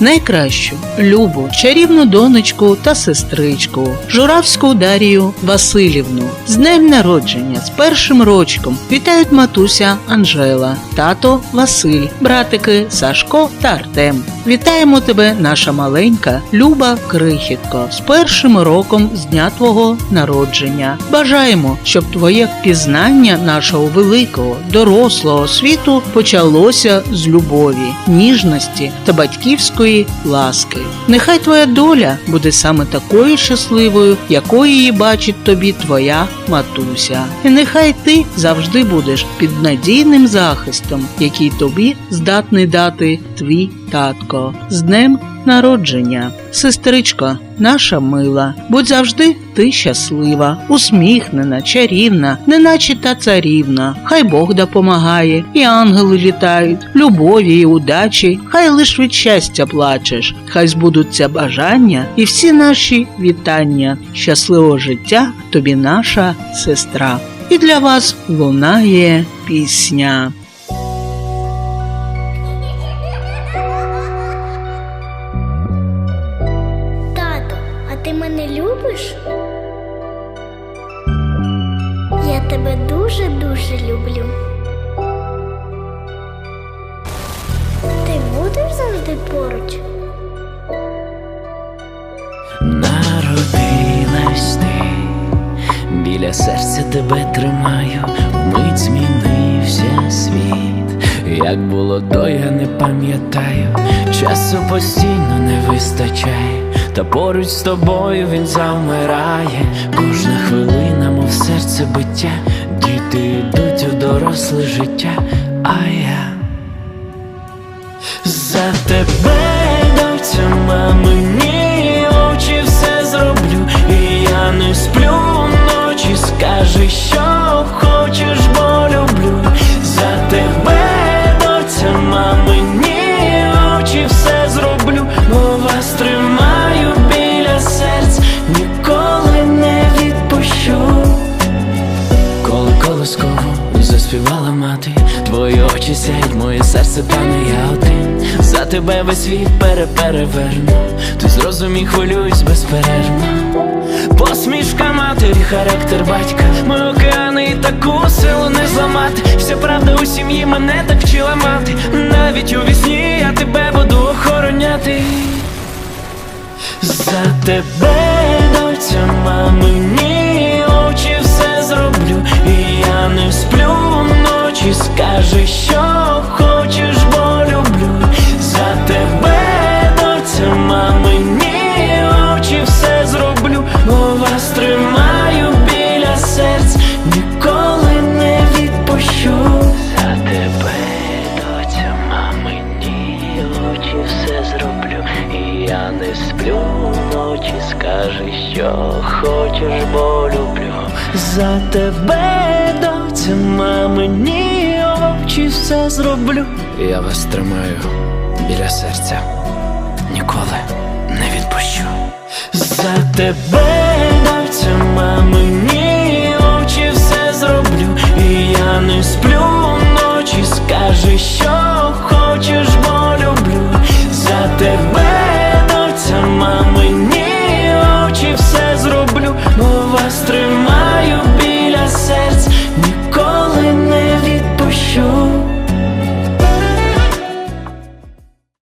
найкращу, любу, чарівну донечку та сестричку, Журавську Дарію Васильівну. З днем народження, з першим рочком вітають матуся Анжела, тато Василь, братики Сашко та Артем. Вітаємо тебе, наша маленька, люба крихітко, з першим роком з дня твого народження. Бажаємо, щоб твоє пізнання нашого великого, дорослого світу почалося з любові, ніжності та батьківської ласки. Нехай твоя доля буде саме такою щасливою, якою її бачить тобі твоя матуся. І нехай ти завжди будеш під надійним захистом, який тобі здатний дати твій татко. З днем народження, сестричко, наша мила, будь завжди ти щаслива, усміхнена, чарівна, неначе та царівна. Хай Бог допомагає, і ангели літають, любові і удачі, хай лиш від щастя плачеш, хай збудуться бажання і всі наші вітання. Щасливого життя тобі наша сестра. І для вас лунає пісня. Любиш? Я тебе дуже-дуже люблю. Ти будеш завжди поруч? Народилась ти, біля серця тебе тримаю, вмить змінився світ. Як було до, я не пам'ятаю, часу постійно не вистачає, та поруч з тобою він завмирає. Кожна хвилина, мов серце биття, діти йдуть у доросле життя, а я за тебе, доця, мамині очі все зроблю, і я не сплю вночі, скажи, що Коли колосково заспівала мати, твої очі сяють, моє серце тане я один. За тебе весь світ перепереверну, ти зрозумій, хвилююсь безперервно. Посмішка матері, характер батька, мої океани і таку силу не зламати. Вся правда у сім'ї мене так вчила мати. Навіть у вісні я тебе буду охороняти. За тебе, доця, мамині ніколи не відпущу. За тебе, доця, мамині очі все зроблю, і я не сплю вночі, скажи, що хочеш, бо люблю. За тебе, доця, мамині очі все зроблю. Я вас тримаю біля серця, ніколи не відпущу. За тебе, доця, мамині